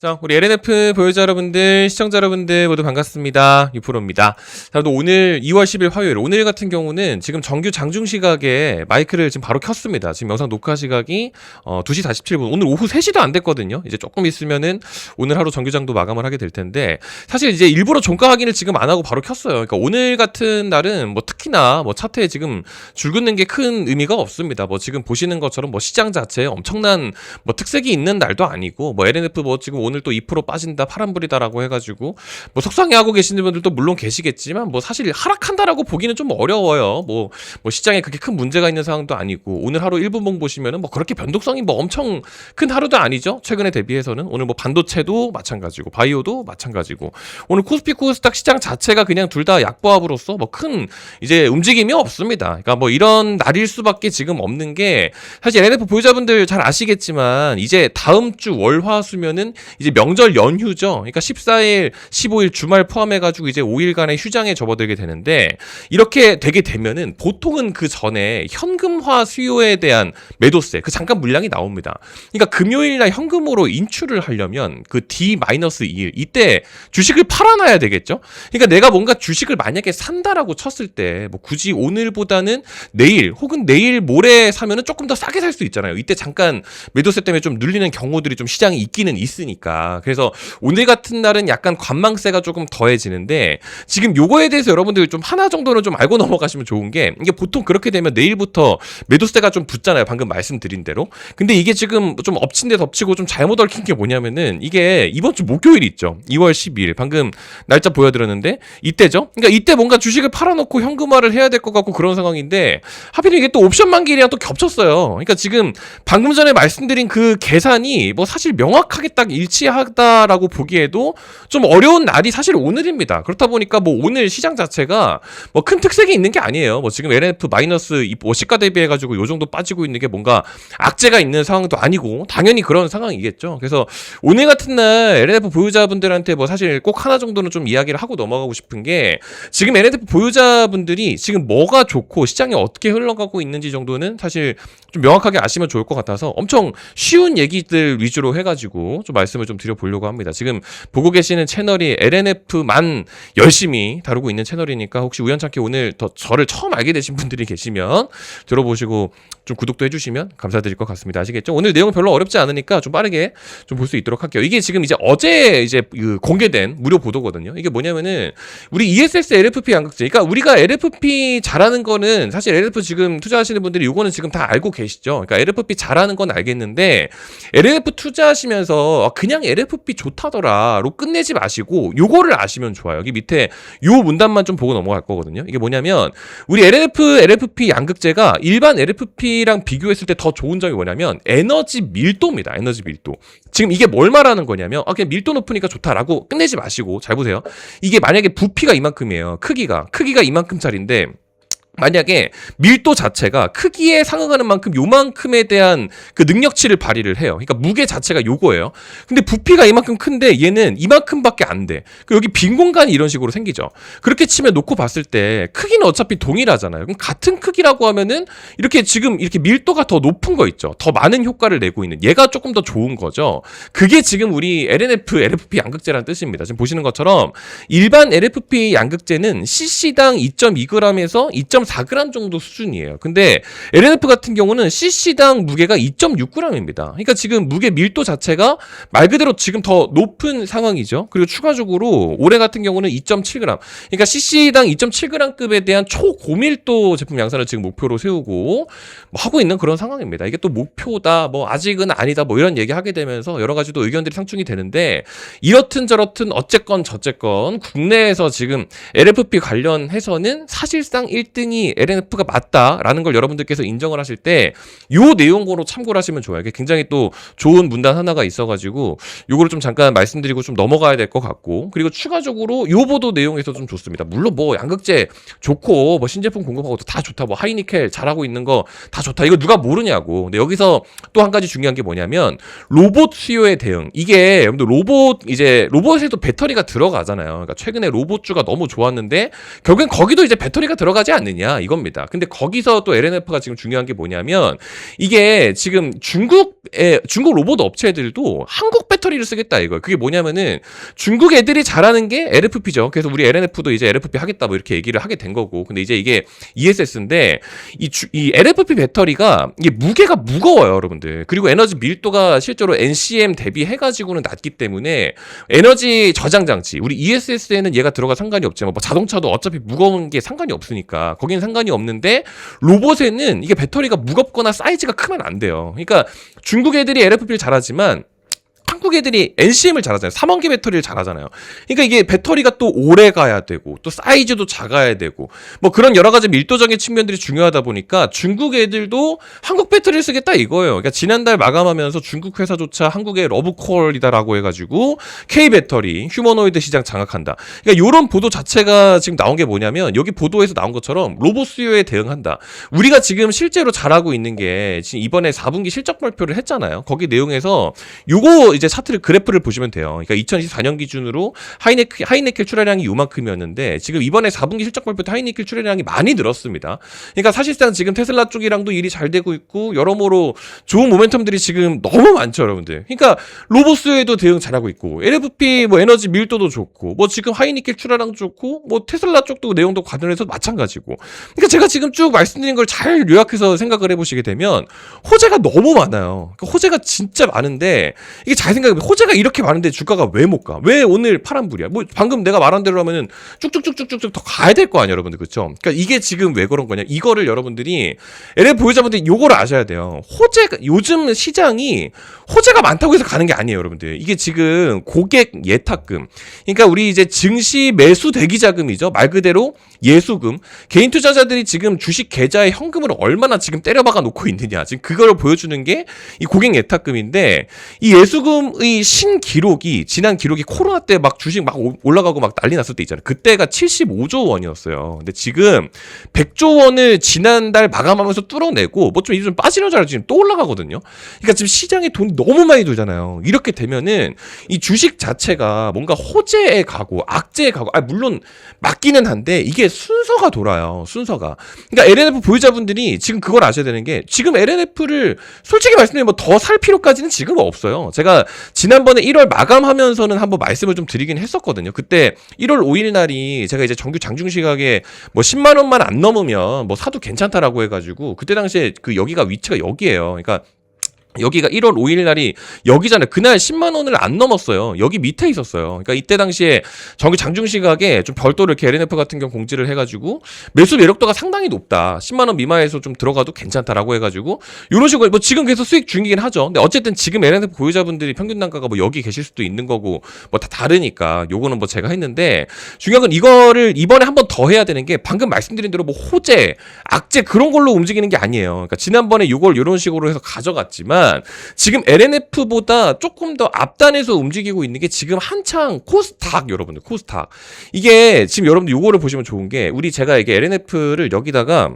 자, 우리 LNF 보유자 여러분들, 시청자 여러분들 모두 반갑습니다. 유프로입니다. 자, 또 오늘 2월 10일 화요일, 오늘 같은 경우는 지금 정규 장중 시각에 마이크를 지금 바로 켰습니다. 지금 영상 녹화 시각이 어, 2시 47분, 오늘 오후 3시도 안 됐거든요. 이제 조금 있으면은 오늘 하루 정규장도 마감을 하게 될 텐데, 사실 이제 일부러 종가 확인을 지금 안 하고 바로 켰어요. 그러니까 오늘 같은 날은 뭐 특히나 뭐 차트에 지금 줄 긋는 게 큰 의미가 없습니다. 뭐 지금 보시는 것처럼 뭐 시장 자체에 엄청난 뭐 특색이 있는 날도 아니고, 뭐 LNF 뭐 지금 오늘 또 2% 빠진다 파란불이다라고 해가지고 뭐 속상해하고 계시는 분들도 물론 계시겠지만 뭐 사실 하락한다라고 보기는 좀 어려워요. 뭐, 뭐 시장에 그렇게 큰 문제가 있는 상황도 아니고 오늘 하루 1분봉 보시면은 뭐 그렇게 변동성이 뭐 엄청 큰 하루도 아니죠. 최근에 대비해서는 오늘 뭐 반도체도 마찬가지고 바이오도 마찬가지고 오늘 코스피 코스닥 시장 자체가 그냥 둘 다 약보합으로서 뭐큰 이제 움직임이 없습니다. 그러니까 뭐 이런 날일 수밖에 지금 없는 게 사실 NF 보유자분들 잘 아시겠지만 이제 다음 주 월화수면은 이제 명절 연휴죠. 그러니까 14일, 15일 주말 포함해가지고 이제 5일간의 휴장에 접어들게 되는데 이렇게 되게 되면은 보통은 그 전에 현금화 수요에 대한 매도세, 그 잠깐 물량이 나옵니다. 그러니까 금요일 날 현금으로 인출을 하려면 그 D-2일 이때 주식을 팔아놔야 되겠죠. 그러니까 내가 뭔가 주식을 만약에 산다라고 쳤을 때 뭐 굳이 오늘보다는 내일 혹은 내일 모레 사면은 조금 더 싸게 살 수 있잖아요. 이때 잠깐 매도세 때문에 좀 눌리는 경우들이 좀 시장에 있기는 있으니까. 그래서 오늘 같은 날은 약간 관망세가 조금 더해지는데 지금 요거에 대해서 여러분들 좀 하나 정도는 좀 알고 넘어가시면 좋은 게 이게 보통 그렇게 되면 내일부터 매도세가 좀 붙잖아요. 방금 말씀드린 대로. 근데 이게 지금 좀 엎친 데 덮치고 좀 잘못 얽힌 게 뭐냐면은 이게 이번 주 목요일 있죠. 2월 12일. 방금 날짜 보여드렸는데 이때죠. 그러니까 이때 뭔가 주식을 팔아놓고 현금화를 해야 될 것 같고 그런 상황인데 하필 이게 또 옵션 만기일이랑 또 겹쳤어요. 그러니까 지금 방금 전에 말씀드린 그 계산이 뭐 사실 명확하게 딱 일치 하다라고 보기에도 좀 어려운 날이 사실 오늘입니다. 그렇다 보니까 뭐 오늘 시장 자체가 뭐 큰 특색이 있는 게 아니에요. 뭐 지금 LNF 마이너스 뭐 시가 대비해가지고 요 정도 빠지고 있는 게 뭔가 악재가 있는 상황도 아니고 당연히 그런 상황이겠죠. 그래서 오늘 같은 날 LNF 보유자분들한테 뭐 사실 꼭 하나 정도는 좀 이야기를 하고 넘어가고 싶은 게 지금 LNF 보유자분들이 지금 뭐가 좋고 시장이 어떻게 흘러가고 있는지 정도는 사실 좀 명확하게 아시면 좋을 것 같아서 엄청 쉬운 얘기들 위주로 해가지고 좀 말씀을 좀 드려보려고 합니다. 지금 보고 계시는 채널이 LNF만 열심히 다루고 있는 채널이니까 혹시 우연찮게 오늘 더 저를 처음 알게 되신 분들이 계시면 들어보시고 좀 구독도 해주시면 감사드릴 것 같습니다. 아시겠죠? 오늘 내용 별로 어렵지 않으니까 좀 빠르게 좀 볼 수 있도록 할게요. 이게 지금 이제 어제 이제 그 공개된 무료 보도거든요. 이게 뭐냐면은 우리 ESS LFP 양극재. 그러니까 우리가 LFP 잘하는 거는 사실 LFP 지금 투자하시는 분들이 요거는 지금 다 알고 계시죠. 그러니까 LFP 잘하는 건 알겠는데 LF 투자하시면서 그냥 LFP 좋다더라로 끝내지 마시고 요거를 아시면 좋아요. 여기 밑에 요 문단만 좀 보고 넘어갈 거거든요. 이게 뭐냐면 우리 LF LFP 양극재가 일반 LFP랑 비교했을 때 더 좋은 점이 뭐냐면 에너지 밀도입니다. 에너지 밀도. 지금 이게 뭘 말하는 거냐면 아 그냥 밀도 높으니까 좋다라고 끝내지 마시고 잘 보세요. 이게 만약에 부피가 이만큼이에요. 크기가 크기가 이만큼짜리인데 만약에 밀도 자체가 크기에 상응하는 만큼 요만큼에 대한 그 능력치를 발휘를 해요. 그러니까 무게 자체가 요거예요. 근데 부피가 이만큼 큰데 얘는 이만큼밖에 안 돼. 그 여기 빈 공간이 이런 식으로 생기죠. 그렇게 치면 놓고 봤을 때 크기는 어차피 동일하잖아요. 그럼 같은 크기라고 하면은 이렇게 지금 이렇게 밀도가 더 높은 거 있죠. 더 많은 효과를 내고 있는 얘가 조금 더 좋은 거죠. 그게 지금 우리 LNF, LFP 양극재라는 뜻입니다. 지금 보시는 것처럼 일반 LFP 양극재는 CC당 2.2g에서 2. 4g 정도 수준이에요. 근데 LNF 같은 경우는 CC당 무게가 2.6g입니다. 그러니까 지금 무게 밀도 자체가 말 그대로 지금 더 높은 상황이죠. 그리고 추가적으로 올해 같은 경우는 2.7g. 그러니까 CC당 2.7g급에 대한 초고밀도 제품 양산을 지금 목표로 세우고 뭐 하고 있는 그런 상황입니다. 이게 또 목표다, 뭐 아직은 아니다, 뭐 이런 얘기 하게 되면서 여러 가지 또 의견들이 상충이 되는데 이렇든 저렇든 어쨌건 저쨌건 국내에서 지금 LFP 관련해서는 사실상 1등이 LNF가 맞다라는 걸 여러분들께서 인정을 하실 때 요 내용으로 참고를 하시면 좋아요. 이게 굉장히 또 좋은 문단 하나가 있어가지고 요거를 좀 잠깐 말씀드리고 좀 넘어가야 될 것 같고 그리고 추가적으로 요 보도 내용에서 좀 좋습니다. 물론 뭐 양극재 좋고 뭐 신제품 공급하고 다 좋다. 뭐 하이니켈 잘하고 있는 거 다 좋다. 이거 누가 모르냐고. 근데 여기서 또 한 가지 중요한 게 뭐냐면 로봇 수요에 대응. 이게 여러분들 로봇 이제 로봇에도 배터리가 들어가잖아요. 그러니까 최근에 로봇주가 너무 좋았는데 결국엔 거기도 이제 배터리가 들어가지 않느냐. 되느냐 이겁니다. 근데 거기서 또 LNF가 지금 중요한 게 뭐냐면 이게 지금 중국의 중국 로봇 업체들도 한국 배터리를 쓰겠다 이거예요. 그게 뭐냐면은 중국 애들이 잘하는 게 LFP죠. 그래서 우리 LNF도 이제 LFP 하겠다 뭐 이렇게 얘기를 하게 된 거고. 근데 이제 이게 ESS인데 이, 주, 이 LFP 배터리가 이게 무게가 무거워요, 여러분들. 그리고 에너지 밀도가 실제로 NCM 대비해 가지고는 낮기 때문에 에너지 저장 장치, 우리 ESS에는 얘가 들어가 상관이 없지만 뭐 자동차도 어차피 무거운 게 상관이 없으니까 거기는 상관이 없는데 로봇에는 이게 배터리가 무겁거나 사이즈가 크면 안 돼요. 그러니까 중국 애들이 LFP를 잘하지만 한국 애들이 NCM을 잘하잖아요. 3원기 배터리를 잘하잖아요. 그러니까 이게 배터리가 또 오래 가야 되고 또 사이즈도 작아야 되고 뭐 그런 여러 가지 밀도적인 측면들이 중요하다 보니까 중국 애들도 한국 배터리를 쓰겠다 이거예요. 그러니까 지난달 마감하면서 중국 회사조차 한국의 러브콜이다라고 해가지고 K 배터리 휴머노이드 시장 장악한다. 그러니까 이런 보도 자체가 지금 나온 게 뭐냐면 여기 보도에서 나온 것처럼 로봇 수요에 대응한다. 우리가 지금 실제로 잘하고 있는 게 지금 이번에 4분기 실적 발표를 했잖아요. 거기 내용에서 요거 이제 차트를 그래프를 보시면 돼요. 그러니까 2024년 기준으로 하이네크 하이네켈 출하량이 요만큼이었는데 지금 이번에 4분기 실적 발표 때 하이네켈 출하량이 많이 늘었습니다. 그러니까 사실상 지금 테슬라 쪽이랑도 일이 잘 되고 있고 여러모로 좋은 모멘텀들이 지금 너무 많죠, 여러분들. 그러니까 로보스에도 대응 잘하고 있고 LFP 뭐 에너지 밀도도 좋고 뭐 지금 하이니켈 출하량 좋고 뭐 테슬라 쪽도 내용도 관련해서 마찬가지고. 그러니까 제가 지금 쭉 말씀드린 걸 잘 요약해서 생각을 해보시게 되면 호재가 너무 많아요. 그러니까 호재가 진짜 많은데 이게 잘 생각 해보면 호재가 이렇게 많은데 주가가 왜 못 가? 왜 오늘 파란불이야? 뭐 방금 내가 말한 대로 하면은 쭉쭉쭉쭉쭉 더 가야 될 거 아니야, 여러분들. 그쵸? 그러니까 이게 지금 왜 그런 거냐? 이거를 여러분들이 LF 보유자분들이 요거를 아셔야 돼요. 호재가 요즘 시장이 호재가 많다고 해서 가는 게 아니에요, 여러분들. 이게 지금 고객 예탁금. 그러니까 우리 이제 증시 매수 대기 자금이죠. 말 그대로 예수금. 개인 투자자들이 지금 주식 계좌에 현금을 얼마나 지금 때려박아 놓고 있느냐. 지금 그걸 보여주는 게 이 고객 예탁금인데 이 예수금의 신기록이 지난 기록이 코로나 때 막 주식 막 오- 올라가고 막 난리 났을 때 있잖아요. 그때가 75조 원이었어요. 근데 지금 100조 원을 지난달 마감하면서 뚫어내고 뭐 좀 이제 좀 빠지는 줄 알고 지금 또 올라가거든요. 그러니까 지금 시장에 돈이 너무 많이 돌잖아요. 이렇게 되면은 이 주식 자체가 뭔가 호재에 가고 악재에 가고 아 물론 맞기는 한데 이게 순서가 돌아요. 순서가. 그러니까 LNF 보유자분들이 지금 그걸 아셔야 되는 게 지금 LNF를 솔직히 말씀드리면 뭐 더 살 필요까지는 지금 없어요. 제가 지난번에 1월 마감하면서는 한번 말씀을 좀 드리긴 했었거든요. 그때 1월 5일 날이 제가 이제 정규 장중 시각에 뭐 10만 원만 안 넘으면 뭐 사도 괜찮다라고 해가지고 그때 당시에 그 여기가 위치가 여기예요. 그러니까 여기가 1월 5일 날이 여기잖아요. 그날 10만 원을 안 넘었어요. 여기 밑에 있었어요. 그러니까 이때 당시에 정규 장중 시각에 좀 별도로 이렇게 LNF 같은 경우 공지를 해가지고 매수 매력도가 상당히 높다. 10만 원 미만에서 좀 들어가도 괜찮다라고 해가지고 이런 식으로 뭐 지금 계속 수익 중이긴 하죠. 근데 어쨌든 지금 LNF 보유자분들이 평균 단가가 뭐 여기 계실 수도 있는 거고 뭐 다 다르니까 요거는 뭐 제가 했는데 중요한 건 이거를 이번에 한 번 더 해야 되는 게 방금 말씀드린 대로 뭐 호재, 악재 그런 걸로 움직이는 게 아니에요. 그러니까 지난번에 요걸 이런 식으로 해서 가져갔지만 지금 LNF보다 조금 더 앞단에서 움직이고 있는 게 지금 한창 코스닥 여러분들 코스닥. 이게 지금 여러분들 요거를 보시면 좋은 게 우리 제가 이게 LNF를 여기다가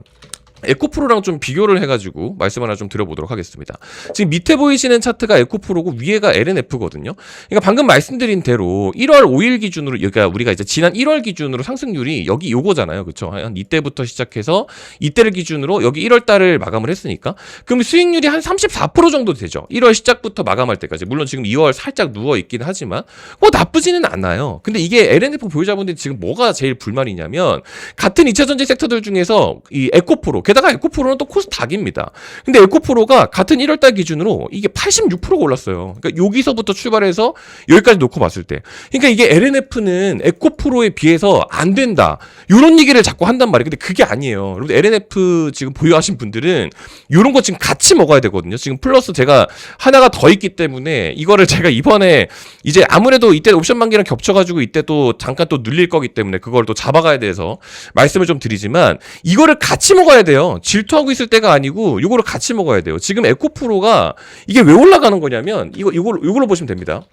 에코프로랑 좀 비교를 해가지고 말씀 하나 좀 드려보도록 하겠습니다. 지금 밑에 보이시는 차트가 에코프로고 위에가 LNF거든요. 그러니까 방금 말씀드린 대로 1월 5일 기준으로 여기가 우리가 이제 지난 1월 기준으로 상승률이 여기 요거잖아요, 그렇죠? 한 이때부터 시작해서 이때를 기준으로 여기 1월 달을 마감을 했으니까 그럼 수익률이 한 34% 정도 되죠. 1월 시작부터 마감할 때까지 물론 지금 2월 살짝 누워 있긴 하지만 뭐 나쁘지는 않아요. 근데 이게 LNF 보유자분들이 지금 뭐가 제일 불만이냐면 같은 2차 전지 섹터들 중에서 이 에코프로 게다가 에코프로는 또 코스 닥입니다. 근데 에코프로가 같은 1월달 기준으로 이게 86%가 올랐어요. 그러니까 여기서부터 출발해서 여기까지 놓고 봤을 때, 그러니까 이게 LNF는 에코프로에 비해서 안 된다. 이런 얘기를 자꾸 한단 말이에요. 근데 그게 아니에요. 여러분 LNF 지금 보유하신 분들은 이런 거 지금 같이 먹어야 되거든요. 지금 플러스 제가 하나가 더 있기 때문에 이거를 제가 이번에 이제 아무래도 이때 옵션 만기랑 겹쳐가지고 이때 또 잠깐 또 늘릴 거기 때문에 그걸 또 잡아가야 돼서 말씀을 좀 드리지만 이거를 같이 먹어야 돼요. 질투하고 있을 때가 아니고 이거를 같이 먹어야 돼요. 지금 에코프로가 이게 왜 올라가는 거냐면 이거 이걸 이걸로 보시면 됩니다.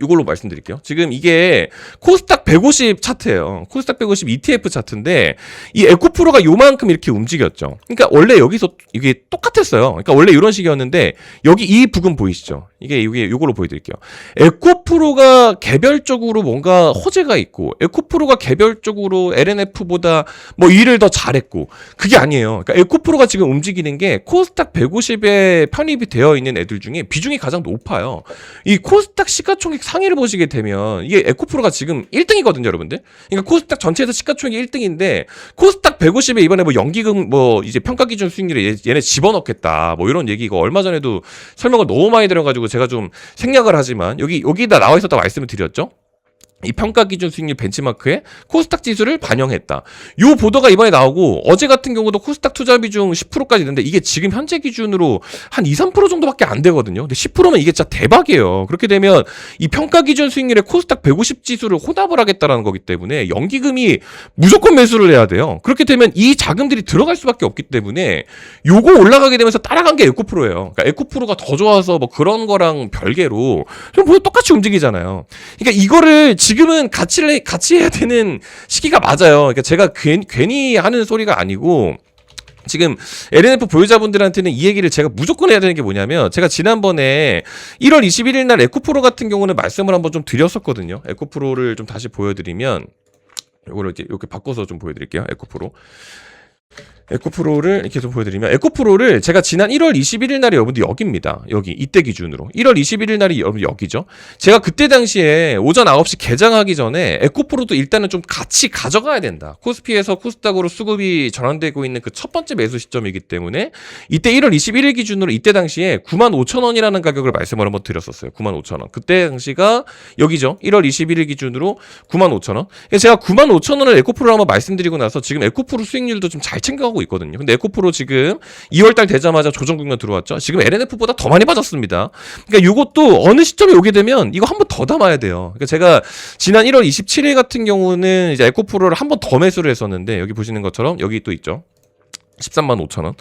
이걸로 말씀드릴게요. 지금 이게 코스닥 150 차트예요. 코스닥 150 ETF 차트인데 이 에코프로가 요만큼 이렇게 움직였죠. 그러니까 원래 여기서 이게 똑같았어요. 그러니까 원래 이런 식이었는데 여기 이 부분 보이시죠? 이게 이게 요걸로 보여드릴게요. 에코프로가 개별적으로 뭔가 호재가 있고 에코프로가 개별적으로 LNF보다 뭐 일을 더 잘했고 그게 아니에요. 그러니까 에코프로가 지금 움직이는 게 코스닥 150에 편입이 되어 있는 애들 중에 비중이 가장 높아요. 이 코스닥 시가총액 상위를 보시게 되면 이게 에코프로가 지금 1등이거든요, 여러분들. 그러니까 코스닥 전체에서 시가총액이 1등인데 코스닥 150에 이번에 뭐 연기금 뭐 이제 평가 기준 수익률에 얘- 얘네 집어넣겠다. 뭐 이런 얘기 이거 얼마 전에도 설명을 너무 많이 들어가지고 제가 좀 생략을 하지만 여기 여기다 나와 있었다 말씀을 드렸죠. 이 평가 기준 수익률 벤치마크에 코스닥 지수를 반영했다. 요 보도가 이번에 나오고 어제 같은 경우도 코스닥 투자 비중 10%까지 있는데 이게 지금 현재 기준으로 한 2, 3% 정도밖에 안 되거든요. 근데 10%면 이게 진짜 대박이에요. 그렇게 되면 이 평가 기준 수익률에 코스닥 150 지수를 혼합을 하겠다라는 거기 때문에 연기금이 무조건 매수를 해야 돼요. 그렇게 되면 이 자금들이 들어갈 수밖에 없기 때문에 요거 올라가게 되면서 따라간 게 에코프로예요. 그러니까 에코프로가 더 좋아서 뭐 그런 거랑 별개로 좀 보면 똑같이 움직이잖아요. 그러니까 이거를 지 금은 같이 같이 해야 되는 시기가 맞아요. 그러니까 제가 괜, 괜히 하는 소리가 아니고 지금 LNF 보유자분들한테는 이 얘기를 제가 무조건 해야 되는 게 뭐냐면 제가 지난번에 1월 21일 날 에코프로 같은 경우는 말씀을 한번 좀 드렸었거든요. 에코프로를 좀 다시 보여드리면 이거를 이렇게 바꿔서 좀 보여드릴게요. 에코프로. 에코프로를 좀 보여드리면 에코프로를 제가 지난 1월 21일 날에 여러분들 여기입니다. 여기 이때 기준으로 1월 21일 날이 여러분 여기죠. 제가 그때 당시에 오전 9시 개장하기 전에 에코프로도 일단은 좀 같이 가져가야 된다. 코스피에서 코스닥으로 수급이 전환되고 있는 그 첫 번째 매수 시점이기 때문에 이때 1월 21일 기준으로 이때 당시에 9만 5천 원이라는 가격을 말씀을 한번 드렸었어요. 9만 5천 원. 그때 당시가 여기죠. 1월 21일 기준으로 9만 5천 원. 그래서 제가 9만 5천 원을 에코프로를 한번 말씀드리고 나서 지금 에코프로 수익률도 좀 잘 챙겨 가고 있거든요. 근데 에코프로 지금 2월달 되자마자 조정 국면 들어왔죠. 지금 LNF보다 더 많이 빠졌습니다. 그러니까 이것도 어느 시점에 오게 되면 이거 한 번 더 담아야 돼요. 그러니까 제가 지난 1월 27일 같은 경우는 이제 에코프로를 한 번 더 매수를 했었는데 여기 보시는 것처럼 여기 또 있죠. 13만 5천 원.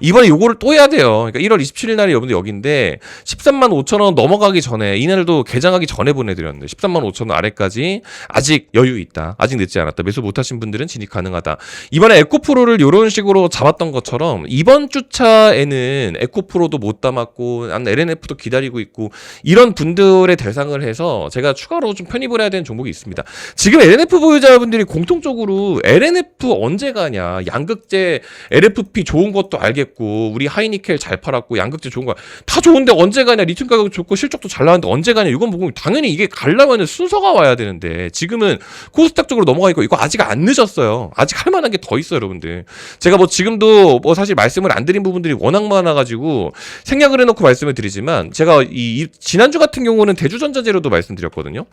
이번에 요거를 또 해야 돼요. 그러니까 1월 27일 날이 여러분들 여기인데 13만 5천 원 넘어가기 전에 이날도 개장하기 전에 보내드렸는데 13만 5천 원 아래까지 아직 여유 있다. 아직 늦지 않았다. 매수 못하신 분들은 진입 가능하다. 이번에 에코프로를 이런 식으로 잡았던 것처럼 이번 주차에는 에코프로도 못 담았고 난 LNF도 기다리고 있고 이런 분들의 대상을 해서 제가 추가로 좀 편입을 해야 되는 종목이 있습니다. 지금 LNF 보유자분들이 공통적으로 LNF 언제 가냐 양극재 LFP 좋은 것도 알겠고 우리 하이니켈 잘 팔았고 양극재 좋은 거. 다 좋은데 언제 가냐? 리튬 가격 좋고 실적도 잘 나왔는데 언제 가냐? 이건 보고 당연히 이게 가려면 순서가 와야 되는데 지금은 코스닥 쪽으로 넘어가 있고 이거 아직 안 늦었어요. 아직 할 만한 게 더 있어요 여러분들. 제가 뭐 지금도 뭐 사실 말씀을 안 드린 부분들이 워낙 많아가지고 생략을 해놓고 말씀을 드리지만 제가 이, 이 지난주 같은 경우는 대주전자재료도 말씀드렸거든요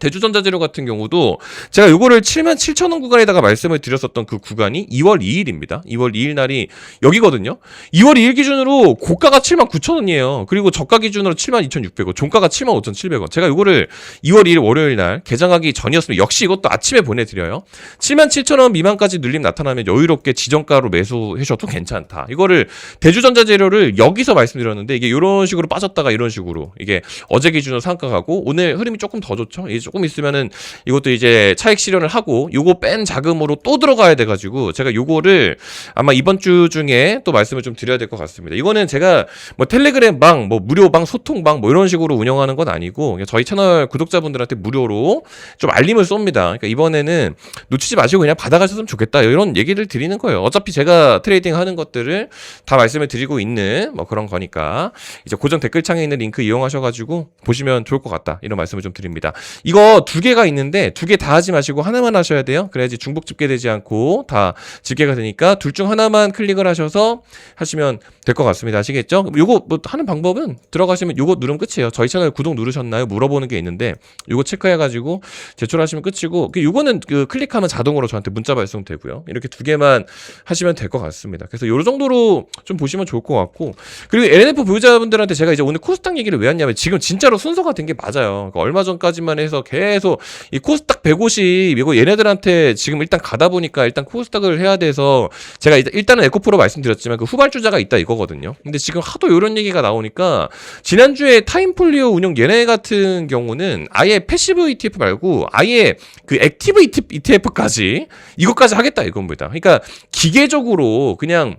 대주전자재료 같은 경우도 제가 요거를 7만 7천 원 구간에다가 말씀을 드렸었던 그 구간이 2월 2일입니다. 2월 2일 날이 여기거든요. 2월 2일 기준으로 고가가 7만 9천 원이에요. 그리고 저가 기준으로 7만 2,600원, 종가가 7만 5,700원. 제가 요거를 2월 2일 월요일 날 개장하기 전이었으면 역시 이것도 아침에 보내드려요. 7만 7천 원 미만까지 눌림 나타나면 여유롭게 지정가로 매수하셔도 괜찮다. 이거를 대주전자재료를 여기서 말씀드렸는데 이게 이런 식으로 빠졌다가 이런 식으로 이게 어제 기준으로 상가 가고 오늘 흐름이 조금 더 좋죠. 조금 있으면은 이것도 이제 차익 실현을 하고 요거 뺀 자금으로 또 들어가야 돼 가지고 제가 요거를 아마 이번 주 중에 또 말씀을 좀 드려야 될 것 같습니다. 이거는 제가 뭐 텔레그램 방, 뭐 무료 방, 소통 방, 뭐 이런 식으로 운영하는 건 아니고 저희 채널 구독자분들한테 무료로 좀 알림을 쏩니다. 그러니까 이번에는 놓치지 마시고 그냥 받아가셨으면 좋겠다 이런 얘기를 드리는 거예요. 어차피 제가 트레이딩 하는 것들을 다 말씀을 드리고 있는 뭐 그런 거니까 이제 고정 댓글창에 있는 링크 이용하셔가지고 보시면 좋을 것 같다 이런 말씀을 좀 드립니다. 이거 두 개가 있는데 두 개 다 하지 마시고 하나만 하셔야 돼요. 그래야지 중복 집계되지 않고 다 집계가 되니까 둘 중 하나만 클릭을 하셔서 하시면 될 것 같습니다. 아시겠죠? 요거 뭐 하는 방법은 들어가시면 요거 누르면 끝이에요. 저희 채널 구독 누르셨나요? 물어보는 게 있는데 요거 체크해가지고 제출하시면 끝이고 그 요거는 그 클릭하면 자동으로 저한테 문자 발송 되고요. 이렇게 두 개만 하시면 될 것 같습니다. 그래서 요 정도로 좀 보시면 좋을 것 같고 그리고 LNF 보유자분들한테 제가 이제 오늘 코스닥 얘기를 왜 했냐면 지금 진짜로 순서가 된 게 맞아요. 그러니까 얼마 전까지만 해서 계속 이 코스닥 150 이거 얘네들한테 지금 일단 가다 보니까 일단 코스닥을 해야 돼서 제가 일단- 일단은 에코프로 말씀드렸지만 그 후발주자가 있다 이거 거든요. 근데 지금 하도 이런 얘기가 나오니까 지난주에 타임폴리오 운영 얘네 같은 경우는 아예 패시브 ETF 말고 아예 그 액티브 ETF까지 이것까지 하겠다 이겁니다. 그러니까 기계적으로 그냥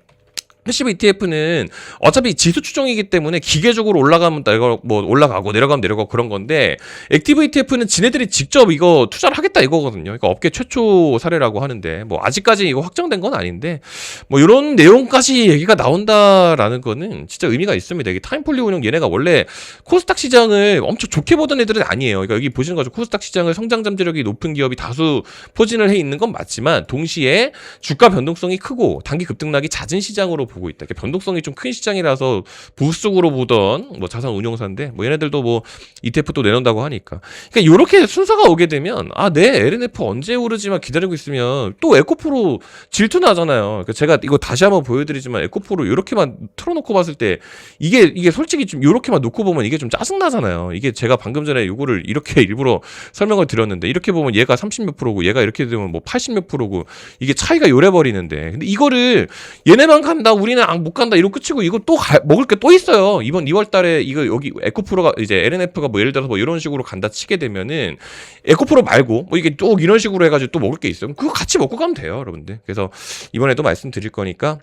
패시브 ETF는 어차피 지수 추종이기 때문에 기계적으로 올라가면 내가 뭐 올라가고 내려가면 내려가고 그런 건데 액티브 ETF는 지네들이 직접 이거 투자를 하겠다 이거거든요. 그러니까 업계 최초 사례라고 하는데 뭐 아직까지 이거 확정된 건 아닌데 뭐 이런 내용까지 얘기가 나온다라는 거는 진짜 의미가 있습니다. 이게 타임폴리 운영 얘네가 원래 코스닥 시장을 엄청 좋게 보던 애들은 아니에요. 그러니까 여기 보시는 거죠. 코스닥 시장을 성장 잠재력이 높은 기업이 다수 포진을 해 있는 건 맞지만 동시에 주가 변동성이 크고 단기 급등락이 잦은 시장으로 보고 있다. 변동성이 좀 큰 시장이라서 보수적으로 보던 뭐 자산 운용사인데 뭐 얘네들도 뭐 ETF 또 내놓는다고 하니까. 그러니까 이렇게 순서가 오게 되면 아, 내 LNF 언제 오르지만 기다리고 있으면 또 에코프로 질투 나잖아요. 그러니까 제가 이거 다시 한번 보여드리지만 에코프로 이렇게만 틀어놓고 봤을 때 이게 이게 솔직히 좀 이렇게만 놓고 보면 이게 좀 짜증 나잖아요. 이게 제가 방금 전에 요거를 이렇게 일부러 설명을 드렸는데 이렇게 보면 얘가 30 몇 프로고 얘가 이렇게 되면 뭐 80 몇 프로고 이게 차이가 요래 버리는데 근데 이거를 얘네만 간다 우리는 안- 못 간다. 이러고 끝이고 이거 또 가- 먹을 게 또 있어요. 이번 2월 달에 이거 여기 에코프로가 이제 LNF가 뭐 예를 들어서 뭐 이런 식으로 간다 치게 되면은 에코프로 말고 뭐 이게 또 이런 식으로 해 가지고 또 먹을 게 있어요. 그거 같이 먹고 가면 돼요 여러분들. 그래서 이번에도 말씀드릴 거니까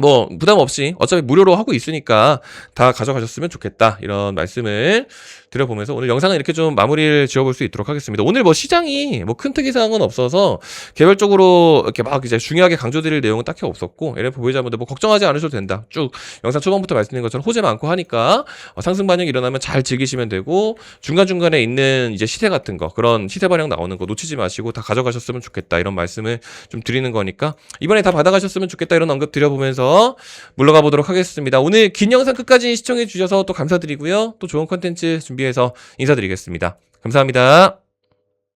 뭐 부담 없이 어차피 무료로 하고 있으니까 다 가져가셨으면 좋겠다. 이런 말씀을 드려보면서 오늘 영상은 이렇게 좀 마무리를 지어볼 수 있도록 하겠습니다. 오늘 뭐 시장이 뭐 큰 특이 사항은 없어서 개별적으로 이렇게 막 이제 중요하게 강조드릴 내용은 딱히 없었고 LF 보유자분들 뭐 걱정하지 않으셔도 된다. 쭉 영상 초반부터 말씀드린 것처럼 호재 많고 하니까 어, 상승 반영이 일어나면 잘 즐기시면 되고 중간 중간에 있는 이제 시세 같은 거 그런 시세 반영 나오는 거 놓치지 마시고 다 가져가셨으면 좋겠다 이런 말씀을 좀 드리는 거니까 이번에 다 받아가셨으면 좋겠다 이런 언급 드려보면서 물러가 보도록 하겠습니다. 오늘 긴 영상 끝까지 시청해 주셔서 또 감사드리고요. 또 좋은 컨텐츠 준비해서 인사드리겠습니다. 감사합니다.